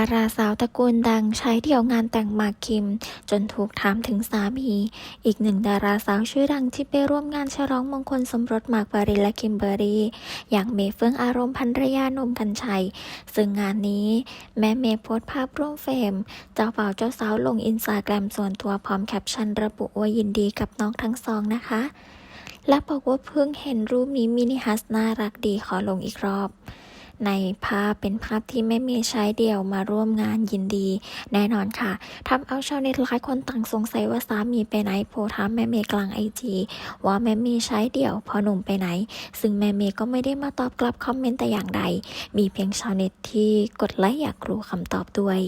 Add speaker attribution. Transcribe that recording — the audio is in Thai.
Speaker 1: าราสาวตระกูลดังใช้เดี่ยวงานแต่งหมากคิม จนถูกถามถึงสามี อีกหนึ่งดาราสาวชื่อดังที่ไปร่วมงานฉลองมงคลสมรสหมากปรินและคิมเบอร์รี่ อย่างเมย์เฟื่องอารมณ์ภรรยาหนมกัญชัย ซึ่งงานนี้แม่เมย์โพสภาพร่วมเฟรมเจ้าบ่าวเจ้าสาวลงอินสตาแกรมส่วนตัวพร้อมแคปชั่นระบุว่ายินดีกับน้องทั้งสองนะคะ และบอกว่าเพิ่งเห็นรูปนี้มินิฮัสน่ารักดีขอลงอีกรอบ ในภาพเป็นภาพที่แม่มีใช้เดี่ยวมาร่วมงานยินดี แน่นอนค่ะทำเอาชาวเน็ตหลายคนต่างสงสัยว่าสามีไปไหนโพทามแม่เมย์กลางไอจีว่าแม่เมย์ใช้เดี่ยวพอหนุ่มไปไหน ซึ่งแม่เมย์ก็ไม่ได้มาตอบกลับคอมเมนต์แต่อย่างใด มีเพียงชาวเน็ตที่กดไลค์อยากรู้คำตอบด้วย